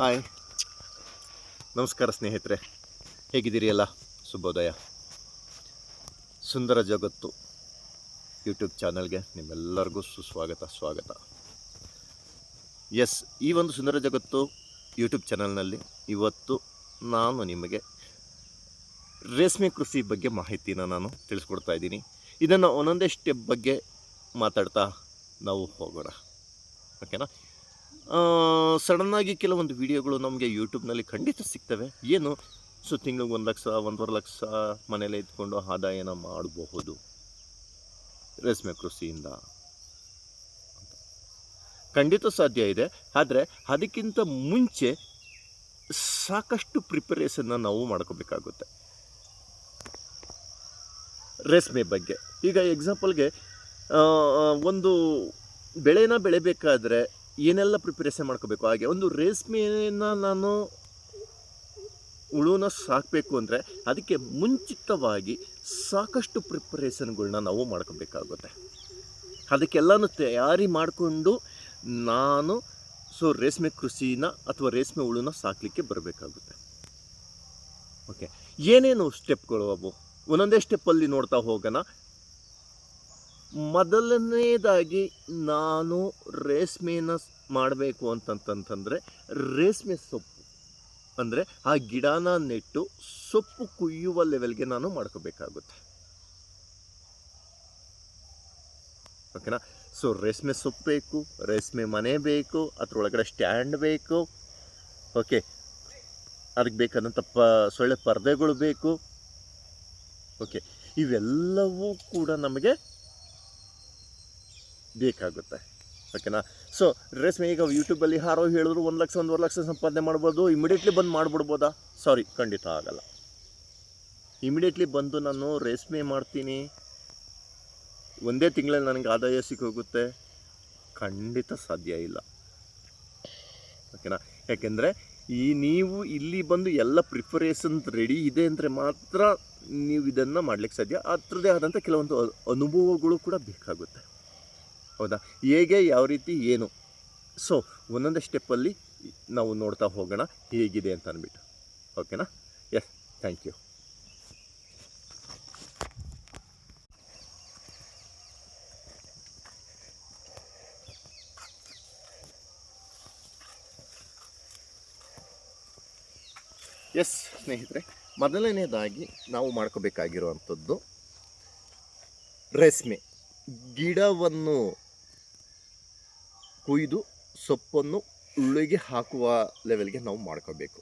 Hi ನಮಸ್ಕಾರ ಸ್ನೇಹಿತರೆ. ಹೇಗಿದ್ದೀರಿ ಎಲ್ಲ ಶುಭೋದಯ. ಸುಂದರ ಜಗತ್ತು ಯೂಟ್ಯೂಬ್ ಚಾನಲ್ಗೆ ನಿಮ್ಮೆಲ್ಲರಿಗೂ ಸುಸ್ವಾಗತ, ಸ್ವಾಗತ. ಎಸ್ ಈ ಒಂದು ಸುಂದರ ಜಗತ್ತು ಯೂಟ್ಯೂಬ್ ಚಾನಲ್ನಲ್ಲಿ ಇವತ್ತು ನಾನು ನಿಮಗೆ ರೇಷ್ಮೆ ಕೃಷಿ ಬಗ್ಗೆ ಮಾಹಿತಿನ ನಾನು ತಿಳಿಸ್ಕೊಡ್ತಾ ಇದ್ದೀನಿ. ಇದನ್ನು ಒಂದೊಂದೇ ಸ್ಟೆಪ್ ಬಗ್ಗೆ ಮಾತಾಡ್ತಾ ನಾವು ಹೋಗೋಣ. ಓಕೆನಾ ಸಡನ್ನಾಗಿ ಕೆಲವೊಂದು ವಿಡಿಯೋಗಳು ನಮಗೆ ಯೂಟ್ಯೂಬ್ನಲ್ಲಿ ಖಂಡಿತ ಸಿಗ್ತವೆ. ಏನು? ಸೊ, ತಿಂಗಳಿಗೆ ಒಂದು ಲಕ್ಷ, ಒಂದೂವರೆ ಲಕ್ಷ ಮನೇಲೆ ಇದ್ಕೊಂಡು ಆದಾಯನ ಮಾಡಬಹುದು. ರೇಷ್ಮೆ ಕೃಷಿಯಿಂದ. ಖಂಡಿತ ಸಾಧ್ಯ ಇದೆ. ಆದರೆ, ಅದಕ್ಕಿಂತ ಮುಂಚೆ ಸಾಕಷ್ಟು ಪ್ರಿಪರೇಷನ್ನ ನಾವು ಮಾಡ್ಕೋಬೇಕಾಗುತ್ತೆ. ರೇಷ್ಮೆ ಬಗ್ಗೆ. ಈಗ ಎಕ್ಸಾಂಪಲ್ಗೆ ಒಂದು ಬೆಳೆನ ಬೆಳಿಬೇಕಾದ್ರೆ ಏನೆಲ್ಲ ಪ್ರಿಪರೇಷನ್ ಮಾಡ್ಕೋಬೇಕು? ಹಾಗೆ ಒಂದು ರೇಷ್ಮೆನ ನಾನು ಹುಳುನ ಸಾಕಬೇಕು ಅಂದರೆ ಅದಕ್ಕೆ ಮುಂಚಿತವಾಗಿ ಸಾಕಷ್ಟು ಪ್ರಿಪರೇಷನ್ಗಳನ್ನ ನಾವು ಮಾಡ್ಕೋಬೇಕಾಗುತ್ತೆ. ಅದಕ್ಕೆಲ್ಲನೂ ತಯಾರಿ ಮಾಡಿಕೊಂಡು ನಾನು ಸೊ ರೇಷ್ಮೆ ಕೃಷಿನ ಅಥವಾ ರೇಷ್ಮೆ ಹುಳುನ ಸಾಕಲಿಕ್ಕೆ ಬರಬೇಕಾಗುತ್ತೆ. ಓಕೆ ಏನೇನು ಸ್ಟೆಪ್ಗಳು ಅವು? ಒಂದೊಂದೇ ಸ್ಟೆಪ್ಪಲ್ಲಿ ನೋಡ್ತಾ ಹೋಗೋಣ. ಮೊದಲನೇದಾಗಿ ನಾನು ರೇಷ್ಮೆನ ಮಾಡಬೇಕು ಅಂತಂತಂತಂದರೆ ರೇಷ್ಮೆ ಸೊಪ್ಪು. ಅಂದರೆ ಆ ಗಿಡನ ನೆಟ್ಟು ಸೊಪ್ಪು ಕುಯ್ಯುವ ಲೆವೆಲ್ಗೆ ನಾನು ಮಾಡ್ಕೋಬೇಕಾಗುತ್ತೆ. ಓಕೆನಾ ಸೊ ರೇಷ್ಮೆ ಸೊಪ್ಪು ಬೇಕು, ರೇಷ್ಮೆ ಮನೆ ಬೇಕು, ಅದರೊಳಗಡೆ ಸ್ಟ್ಯಾಂಡ್ ಬೇಕು. ಓಕೆ ಅದಕ್ಕೆ ಬೇಕಾದಂಥ ಪ, ಸೊಳ್ಳೆ ಪರದೆಗಳು ಬೇಕು. ಓಕೆ ಇವೆಲ್ಲವೂ ಕೂಡ ನಮಗೆ ಬೇಕಾಗುತ್ತೆ. ಓಕೆನಾ ಸೊ ರೇಷ್ಮೆ ಈಗ ಯೂಟ್ಯೂಬಲ್ಲಿ ಯಾರೋ ಹೇಳಿದ್ರು ಒಂದು ಲಕ್ಷ, ಒಂದೂವರೆ ಲಕ್ಷ ಸಂಪಾದನೆ ಮಾಡ್ಬೋದು ಇಮಿಡಿಯೇಟ್ಲಿ ಬಂದು ಮಾಡಿಬಿಡ್ಬೋದಾ? ಸಾರಿ ಖಂಡಿತ ಆಗಲ್ಲ. ಇಮಿಡಿಯೇಟ್ಲಿ ಬಂದು ನಾನು ರೇಷ್ಮೆ ಮಾಡ್ತೀನಿ. ಒಂದೇ ತಿಂಗಳಲ್ಲಿ ನನಗೆ ಆದಾಯ ಸಿಕ್ಕೋಗುತ್ತೆ. ಖಂಡಿತ ಸಾಧ್ಯ ಇಲ್ಲ. ಓಕೆನಾ ಯಾಕೆಂದರೆ, ಈ ನೀವು ಇಲ್ಲಿ ಬಂದು ಎಲ್ಲ ಪ್ರಿಪರೇಷನ್ ರೆಡಿ ಇದೆ ಅಂದರೆ ಮಾತ್ರ ನೀವು ಇದನ್ನು ಮಾಡ್ಲಿಕ್ಕೆ ಸಾಧ್ಯ. ಅದರದೇ ಆದಂಥ ಕೆಲವೊಂದು ಅನುಭವಗಳು ಕೂಡ ಬೇಕಾಗುತ್ತೆ. ಹೌದಾ? ಹೇಗೆ, ಯಾವ ರೀತಿ, ಏನು? ಸೊ ಒಂದೊಂದೇ ಸ್ಟೆಪ್ಪಲ್ಲಿ ನಾವು ನೋಡ್ತಾ ಹೋಗೋಣ, ಹೇಗಿದೆ ಅಂತ ಅಂದ್ಬಿಟ್ಟು. ಓಕೆನಾ ಎಸ್ ಥ್ಯಾಂಕ್ ಯು ಎಸ್ ಸ್ನೇಹಿತರೆ, ಮೊದಲನೇದಾಗಿ ನಾವು ಮಾಡ್ಕೋಬೇಕಾಗಿರುವಂಥದ್ದು ರೇಷ್ಮೆ ಗಿಡವನ್ನು ಕೊಯ್ದು ಸೊಪ್ಪನ್ನು ಉಳ್ಳಿಗೆ ಹಾಕುವ ಲೆವೆಲ್ಗೆ ನಾವು ಮಾಡ್ಕೋಬೇಕು.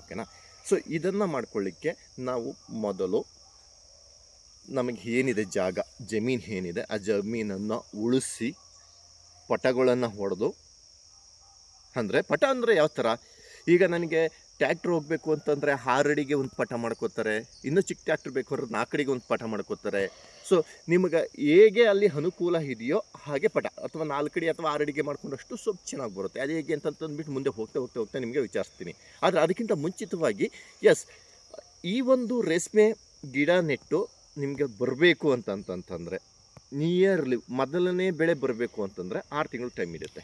ಓಕೆನಾ ಸೊ ಇದನ್ನು ಮಾಡ್ಕೊಳ್ಳಿಕ್ಕೆ ನಾವು ಮೊದಲು ನಮಗೆ ಏನಿದೆ ಜಾಗ? ಜಮೀನು ಏನಿದೆ? ಆ ಜಮೀನನ್ನು ಉಳಿಸಿ ಪಟಗಳನ್ನು ಹೊಡೆದು, ಅಂದರೆ ಪಟ ಅಂದರೆ ಯಾವ ಥರ ಈಗ ನನಗೆ ಟ್ಯಾಕ್ಟ್ರ್ ಹೋಗಬೇಕು ಅಂತಂದರೆ ಆರಡಿಗೆ ಒಂದು ಪಾಠ ಮಾಡ್ಕೋತಾರೆ, ಇನ್ನೂ ಚಿಕ್ಕ ಟ್ಯಾಕ್ಟ್ರ್ ಬೇಕು ಅಂದ್ರೆ ನಾಲ್ಕಡಿಗೆ ಒಂದು ಪಾಠ ಮಾಡ್ಕೋತಾರೆ. ಸೊ ನಿಮಗೆ ಹೇಗೆ ಅಲ್ಲಿ ಅನುಕೂಲ ಇದೆಯೋ ಹಾಗೆ ಪಟ ಅಥವಾ ನಾಲ್ಕಡಿ ಅಥವಾ ಆರಡಿಗೆ ಮಾಡ್ಕೊಂಡಷ್ಟು ಸ್ವಲ್ಪ ಚೆನ್ನಾಗಿ ಬರುತ್ತೆ. ಅದು ಹೇಗೆ ಅಂತಂದ್ಬಿಟ್ಟು ಮುಂದೆ ಹೋಗ್ತಾ ಹೋಗ್ತಾ ಹೋಗ್ತಾ ನಿಮಗೆ ವಿಚಾರಿಸ್ತೀನಿ. ಆದರೆ ಅದಕ್ಕಿಂತ ಮುಂಚಿತವಾಗಿ ಎಸ್ ಈ ಒಂದು ರೇಷ್ಮೆ ಗಿಡ ನೆಟ್ಟು ನಿಮಗೆ ಬರಬೇಕು ಅಂತಂತಂತಂದರೆ ನಿಯರ್ಲಿ ಮೊದಲನೇ ಬೆಳೆ ಬರಬೇಕು ಅಂತಂದರೆ ಆರು ತಿಂಗಳು ಟೈಮ್ ಇರುತ್ತೆ.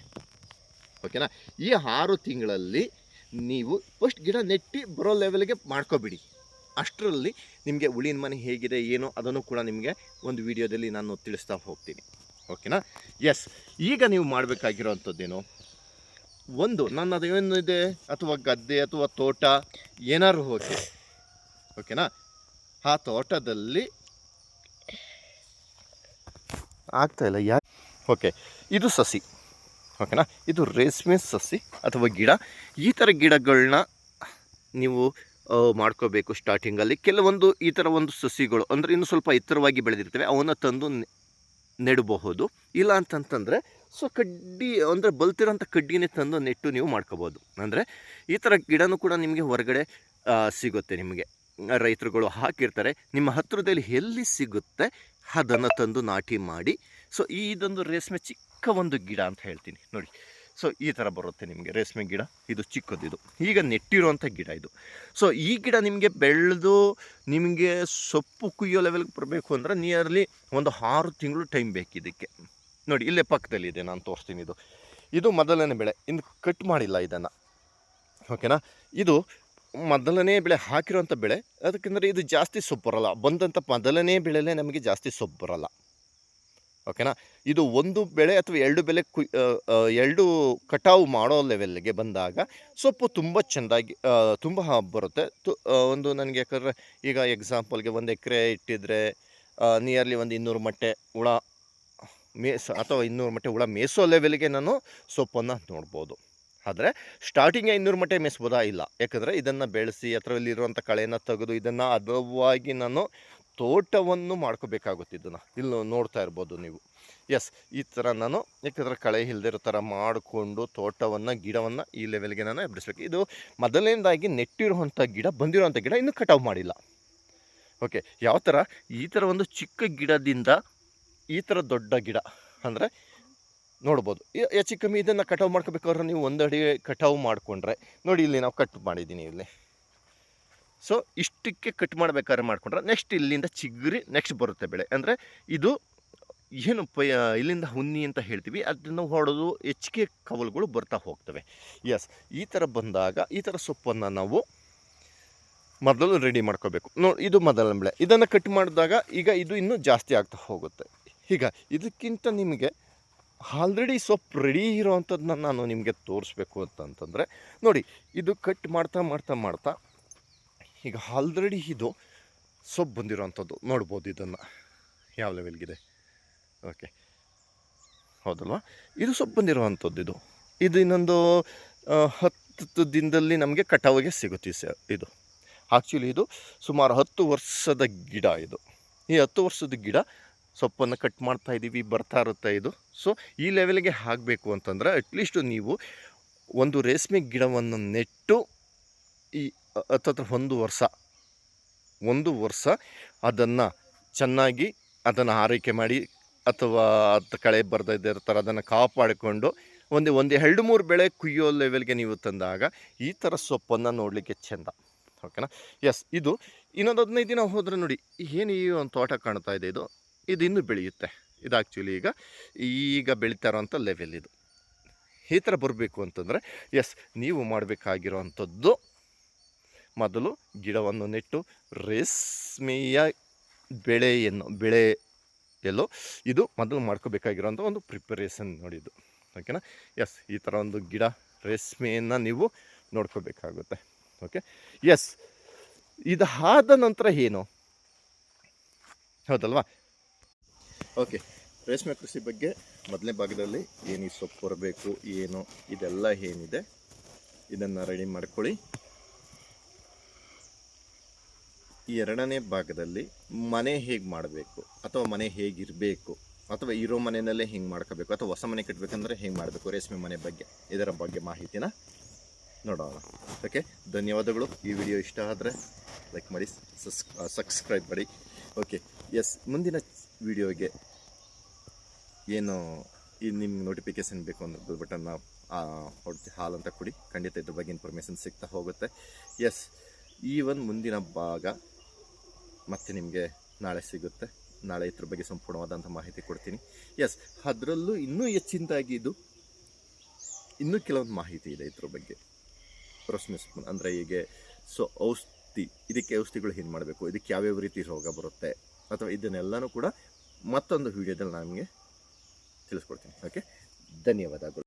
ಓಕೆನಾ ಈ ಆರು ತಿಂಗಳಲ್ಲಿ ನೀವು ಫಸ್ಟ್ ಗಿಡ ನೆಟ್ಟಿ ಬರೋ ಲೆವೆಲ್ಗೆ ಮಾಡ್ಕೊಬಿಡಿ. ಅಷ್ಟರಲ್ಲಿ ನಿಮಗೆ ಉಳಿನ ಮನೆ ಹೇಗಿದೆ, ಏನೋ ಅದನ್ನು ಕೂಡ ನಿಮಗೆ ಒಂದು ವಿಡಿಯೋದಲ್ಲಿ ನಾನು ತಿಳಿಸ್ತಾ ಹೋಗ್ತೀನಿ. ಓಕೆನಾ ಎಸ್ ಈಗ ನೀವು ಮಾಡಬೇಕಾಗಿರೋವಂಥದ್ದೇನು ಒಂದು, ನನ್ನ ಏನಿದೆ ಅಥವಾ ಗದ್ದೆ, ಅಥವಾ ತೋಟ, ಏನಾದ್ರು ಹೋಗಿ. ಓಕೆನಾ ಆ ತೋಟದಲ್ಲಿ ಆಗ್ತಾ ಇಲ್ಲ, ಯಾ ಓಕೆ ಇದು ಸಸಿ. ಓಕೆನಾ? ಇದು ರೇಷ್ಮೆ ಸಸಿ ಅಥವಾ ಗಿಡ. ಈ ಥರ ಗಿಡಗಳನ್ನ ನೀವು ಮಾಡ್ಕೋಬೇಕು ಸ್ಟಾರ್ಟಿಂಗಲ್ಲಿ ಕೆಲವೊಂದು ಈ ಥರ ಒಂದು ಸಸಿಗಳು ಅಂದರೆ ಇನ್ನು ಸ್ವಲ್ಪ ಎತ್ತರವಾಗಿ ಬೆಳೆದಿರ್ತವೆ. ಅವನ್ನ ತಂದು ನೆಡಬಹುದು. ಇಲ್ಲ ಅಂತಂತಂದರೆ ಸೊ ಕಡ್ಡಿ, ಅಂದರೆ ಬಲ್ತಿರೋಂಥ ಕಡ್ಡಿನೇ ತಂದು ನೆಟ್ಟು ನೀವು ಮಾಡ್ಕೋಬೋದು ಅಂದರೆ ಈ ಥರ ಗಿಡನೂ ಕೂಡ ನಿಮಗೆ ಹೊರಗಡೆ ಸಿಗುತ್ತೆ ನಿಮಗೆ. ರೈತರುಗಳು ಹಾಕಿರ್ತಾರೆ. ನಿಮ್ಮ ಹತ್ತಿರದಲ್ಲಿ ಎಲ್ಲಿ ಸಿಗುತ್ತೆ ಅದನ್ನು ತಂದು ನಾಟಿ ಮಾಡಿ. ಸೊ ಈ ಇದೊಂದು ರೇಷ್ಮೆ ಚಿಕ್ಕ ಒಂದು ಗಿಡ ಅಂತ ಹೇಳ್ತೀನಿ. ನೋಡಿ ಸೊ ಈ ಥರ ಬರುತ್ತೆ ನಿಮಗೆ ರೇಷ್ಮೆ ಗಿಡ. ಇದು ಚಿಕ್ಕದು ಇದು ಈಗ ನೆಟ್ಟಿರುವಂಥ ಗಿಡ ಇದು. ಸೊ ಈ ಗಿಡ ನಿಮಗೆ ಬೆಳೆದು ನಿಮಗೆ ಸೊಪ್ಪು ಕುಯ್ಯೋ ಲೆವೆಲ್ಗೆ ಬರಬೇಕು ಅಂದರೆ ನಿಯರ್ಲಿ ಒಂದು ಆರು ತಿಂಗಳು ಟೈಮ್ ಬೇಕು ಇದಕ್ಕೆ. ನೋಡಿ, ಇಲ್ಲೇ ಪಕ್ಕದಲ್ಲಿದೆ ನಾನು ತೋರಿಸ್ತೀನಿ ಇದು. ಇದು ಮೊದಲನೇ ಬೆಳೆ. ಇನ್ನು ಕಟ್ ಮಾಡಿಲ್ಲ ಇದನ್ನು. ಓಕೆನಾ ಇದು ಮೊದಲನೇ ಬೆಳೆ ಹಾಕಿರೋಂಥ ಬೆಳೆ. ಅದಕ್ಕೆಂದರೆ ಇದು ಜಾಸ್ತಿ ಸೊಪ್ಪು ಬರಲ್ಲ. ಬಂದಂಥ ಮೊದಲನೇ ಬೆಳೆಲೇ ನಮಗೆ ಜಾಸ್ತಿ ಸೊಪ್ಪು ಬರಲ್ಲ. ಓಕೆನಾ? ಇದು ಒಂದು ಬೆಳೆ ಅಥವಾ ಎರಡು ಬೆಳೆ ಕು ಎರಡು ಕಟಾವು ಮಾಡೋ ಲೆವೆಲ್ಗೆ ಬಂದಾಗ ಸೊಪ್ಪು ತುಂಬ ಚೆಂದಾಗಿ ತುಂಬ ಬರುತ್ತೆ. ತು ಒಂದು ನನಗೆ ಯಾಕಂದರೆ ಈಗ ಎಕ್ಸಾಂಪಲ್ಗೆ ಒಂದು ಎಕರೆ ಇಟ್ಟಿದ್ರೆ ನಿಯರ್ಲಿ ಒಂದು ಇನ್ನೂರು ಮಟ್ಟೆ ಹುಳ ಮೇಸ ಅಥವಾ ಇನ್ನೂರು ಮಟ್ಟೆ ಹುಳ ಮೇಸೋ ಲೆವೆಲ್ಗೆ ನಾನು ಸೊಪ್ಪನ್ನು ನೋಡ್ಬೋದು. ಆದರೆ ಸ್ಟಾರ್ಟಿಂಗೇ ಇನ್ನೂರು ಮಟ್ಟೆ ಮೇಯಿಸ್ಬೋದಾ ಇಲ್ಲ. ಯಾಕಂದರೆ ಇದನ್ನು ಬೆಳೆಸಿ ಅದರಲ್ಲಿರುವಂಥ ಕಳೆಯನ್ನು ತೆಗೆದು ಇದನ್ನು ಅದವಾಗಿ ನಾನು ತೋಟವನ್ನು ಮಾಡ್ಕೊಬೇಕಾಗುತ್ತೆ ಇದನ್ನು ಇಲ್ಲಿ ನೋಡ್ತಾ ಇರ್ಬೋದು ನೀವು. ಎಸ್ ಈ ಥರ ನಾನು ಯಾಕಂದರೆ ಕಳೆ ಇಲ್ದಿರೋ ಥರ ಮಾಡಿಕೊಂಡು ತೋಟವನ್ನು, ಗಿಡವನ್ನು ಈ ಲೆವೆಲ್ಗೆ ನಾನು ಎಬ್ಬಿಸ್ಬೇಕು ಇದು ಮೊದಲನೇದಾಗಿ ನೆಟ್ಟಿರುವಂಥ ಗಿಡ ಬಂದಿರುವಂಥ ಗಿಡ ಇನ್ನೂ ಕಟಾವು ಮಾಡಿಲ್ಲ. ಓಕೆ ಯಾವ ಥರ ಈ ಥರ ಒಂದು ಚಿಕ್ಕ ಗಿಡದಿಂದ ಈ ಥರ ದೊಡ್ಡ ಗಿಡ ಅಂದರೆ ನೋಡ್ಬೋದು. ಹೆಚ್ಚು ಕಮ್ಮಿ ಇದನ್ನು ಕಟಾವು ಮಾಡ್ಕೋಬೇಕಾದ್ರೆ ನೀವು ಒಂದು ಅಡಿ ಕಟಾವು ಮಾಡಿಕೊಂಡ್ರೆ ನೋಡಿ ಇಲ್ಲಿ ನಾವು ಕಟ್ ಮಾಡಿದ್ದೀನಿ ಇಲ್ಲಿ. ಸೊ, ಇಷ್ಟಕ್ಕೆ ಕಟ್ ಮಾಡ್ಬೇಕಾದ್ರೆ ಮಾಡ್ಕೊಂಡ್ರೆ ನೆಕ್ಸ್ಟ್ ಇಲ್ಲಿಂದ ಚಿಗುರಿ ನೆಕ್ಸ್ಟ್ ಬರುತ್ತೆ ಬೆಳೆ. ಅಂದರೆ ಇದು ಏನು ಪ ಇಲ್ಲಿಂದ ಹುನ್ನಿ ಅಂತ ಹೇಳ್ತೀವಿ, ಅದನ್ನು ಹೊಡೆದು ಹೆಚ್ಚಿಗೆ ಕವಲುಗಳು ಬರ್ತಾ ಹೋಗ್ತವೆ. ಎಸ್ ಈ ಥರ ಬಂದಾಗ, ಈ ಥರ ಸೊಪ್ಪನ್ನು ನಾವು ಮೊದಲು ರೆಡಿ ಮಾಡ್ಕೋಬೇಕು. ನೋ ಇದು ಮೊದಲನೇ ಬೆಳೆ. ಇದನ್ನು ಕಟ್ ಮಾಡಿದಾಗ ಈಗ ಇದು ಇನ್ನೂ ಜಾಸ್ತಿ ಆಗ್ತಾ ಹೋಗುತ್ತೆ. ಈಗ ಇದಕ್ಕಿಂತ ನಿಮಗೆ ಆಲ್ರೆಡಿ ಸೊಪ್ಪು ರೆಡಿ ಇರೋವಂಥದ್ದನ್ನ ನಾನು ನಿಮಗೆ ತೋರಿಸ್ಬೇಕು ಅಂತಂತಂದರೆ, ನೋಡಿ, ಇದು ಕಟ್ ಮಾಡ್ತಾ ಮಾಡ್ತಾ ಮಾಡ್ತಾ ಈಗ ಆಲ್ರೆಡಿ ಇದು ಸೊಪ್ಪು ಬಂದಿರೋವಂಥದ್ದು. ನೋಡ್ಬೋದು ಇದನ್ನು ಯಾವ ಲೆವೆಲ್ಗಿದೆ ಓಕೆ ಹೌದಲ್ವಾ? ಇದು ಸೊಪ್ಪು ಬಂದಿರುವಂಥದ್ದು ಇದು. ಇದು ಇನ್ನೊಂದು ಹತ್ತು ದಿನದಲ್ಲಿ ನಮಗೆ ಕಟಾವಿಗೆ ಸಿಗುತ್ತೆ ಸ, ಇದು. ಆ್ಯಕ್ಚುಲಿ ಇದು ಸುಮಾರು ಹತ್ತು ವರ್ಷದ ಗಿಡ ಇದು. ಈ ಹತ್ತು ವರ್ಷದ ಗಿಡ ಸೊಪ್ಪನ್ನು ಕಟ್ ಮಾಡ್ತಾ ಇದ್ದೀವಿ ಬರ್ತಾ ಇರುತ್ತೆ ಇದು. ಸೊ ಈ ಲೆವೆಲ್ಗೆ ಆಗಬೇಕು ಅಂತಂದರೆ ಅಟ್ಲೀಸ್ಟು ನೀವು ಒಂದು ರೇಷ್ಮೆ ಗಿಡವನ್ನು ನೆಟ್ಟು ಈ ಹತ್ತತ್ರ ಒಂದು ವರ್ಷ ಒಂದು ವರ್ಷ ಅದನ್ನು ಚೆನ್ನಾಗಿ ಅದನ್ನು ಆರೈಕೆ ಮಾಡಿ ಅಥವಾ ಅದು ಕಳೆ ಬರ್ದೇ ಇರ್ತಾರೆ, ಅದನ್ನು ಕಾಪಾಡಿಕೊಂಡು ಒಂದು ಒಂದು ಎರಡು, ಮೂರು ಬೆಳೆ ಕುಯ್ಯೋ ಲೆವೆಲ್ಗೆ ನೀವು ತಂದಾಗ ಈ ಥರ ಸೊಪ್ಪನ್ನು ನೋಡಲಿಕ್ಕೆ ಚೆಂದ. ಓಕೆನಾ ಎಸ್ ಇದು ಇನ್ನೊಂದು ಹದಿನೈದು ದಿನ ಹೋದರೆ ನೋಡಿ, ಏನು ಈ ಒಂದು ತೋಟ ಕಾಣ್ತಾ ಇದೆ ಇದು? ಇದು ಇನ್ನೂ ಬೆಳೆಯುತ್ತೆ. ಇದು ಆ್ಯಕ್ಚುಲಿ ಈಗ ಈಗ ಬೆಳೀತಾ ಇರೋಂಥ ಲೆವೆಲ್ ಇದು. ಈ ಥರ ಬರಬೇಕು ಅಂತಂದರೆ ಎಸ್ ನೀವು ಮಾಡಬೇಕಾಗಿರೋವಂಥದ್ದು ಮೊದಲು ಗಿಡವನ್ನು ನೆಟ್ಟು ರೇಷ್ಮೆಯ ಬೆಳೆಯನ್ನು ಬೆಳೆಯಲು ಇದು ಮೊದಲು ಮಾಡ್ಕೋಬೇಕಾಗಿರೋಂಥ ಒಂದು ಪ್ರಿಪರೇಷನ್ ನೋಡಿದ್ದು. ಓಕೆನಾ ಎಸ್ ಈ ಥರ ಒಂದು ಗಿಡ, ರೇಷ್ಮೆಯನ್ನು ನೀವು ನೋಡ್ಕೋಬೇಕಾಗುತ್ತೆ. ಓಕೆ ಎಸ್ ಇದಾದ ನಂತರ ಏನು? ಹೌದಲ್ವಾ? ಓಕೆ ರೇಷ್ಮೆ ಕೃಷಿ ಬಗ್ಗೆ ಮೊದಲನೇ ಭಾಗದಲ್ಲಿ ಏನು ಸೊಪ್ಪು ಬರಬೇಕು, ಏನು, ಇದೆಲ್ಲ ಏನಿದೆ, ಇದನ್ನು ರೆಡಿ ಮಾಡ್ಕೊಳ್ಳಿ. ಈ ಎರಡನೇ ಭಾಗದಲ್ಲಿ ಮನೆ ಹೇಗೆ ಮಾಡಬೇಕು? ಅಥವಾ ಮನೆ ಹೇಗಿರಬೇಕು? ಅಥವಾ ಇರೋ ಮನೆಯಲ್ಲೇ ಹೆಂಗೆ ಮಾಡ್ಕೋಬೇಕು? ಅಥವಾ ಹೊಸ ಮನೆ ಕಟ್ಟಬೇಕಂದ್ರೆ ಹೆಂಗೆ ಮಾಡಬೇಕು? ರೇಷ್ಮೆ ಮನೆ ಬಗ್ಗೆ, ಇದರ ಬಗ್ಗೆ ಮಾಹಿತಿನ ನೋಡೋಣ. ಓಕೆ ಧನ್ಯವಾದಗಳು. ಈ ವಿಡಿಯೋ ಇಷ್ಟ ಆದರೆ ಲೈಕ್ ಮಾಡಿ ಸಬ್ಸ್ಕ್ರೈಬ್ ಮಾಡಿ. ಓಕೆ ಎಸ್ ಮುಂದಿನ ವಿಡಿಯೋಗೆ ಏನು ಈ ನಿಮ್ಗೆ ನೋಟಿಫಿಕೇಶನ್ ಬೇಕು ಬೆಲ್ ಬಟನ್ನ ಹೊಡ್ತಿ, ಹಾಲ್ ಅಂತ ಕೊಡಿ. ಖಂಡಿತ ಇದ್ರ ಬಗ್ಗೆ ಇನ್ಫಾರ್ಮೇಷನ್ ಸಿಗ್ತಾ ಹೋಗುತ್ತೆ. ಎಸ್ ಈ ಒಂದು ಮುಂದಿನ ಭಾಗ ಮತ್ತೆ ನಿಮಗೆ ನಾಳೆ ಸಿಗುತ್ತೆ. ನಾಳೆ ಇದ್ರ ಬಗ್ಗೆ ಸಂಪೂರ್ಣವಾದಂಥ ಮಾಹಿತಿ ಕೊಡ್ತೀನಿ. ಎಸ್ ಅದರಲ್ಲೂ ಇನ್ನೂ ಹೆಚ್ಚಿನದಾಗಿ ಇದು ಇನ್ನೂ ಕೆಲವೊಂದು ಮಾಹಿತಿ ಇದೆ ಇದ್ರ ಬಗ್ಗೆ. ಪ್ರಶ್ನೆ ಅಂದರೆ ಹೀಗೆ ಸೊ ಔಷಧಿ, ಇದಕ್ಕೆ ಔಷಧಿಗಳು ಏನು ಮಾಡಬೇಕು? ಇದಕ್ಕೆ ಯಾವ್ಯಾವ ರೀತಿ ರೋಗ ಬರುತ್ತೆ? ಅಥವಾ ಇದನ್ನೆಲ್ಲನೂ ಕೂಡ ಮತ್ತೊಂದು ವಿಡಿಯೋದಲ್ಲಿ ನಾನು ನಿಮಗೆ ತಿಳಿಸ್ಕೊಡ್ತೀನಿ. ಓಕೆ ಧನ್ಯವಾದಗಳು.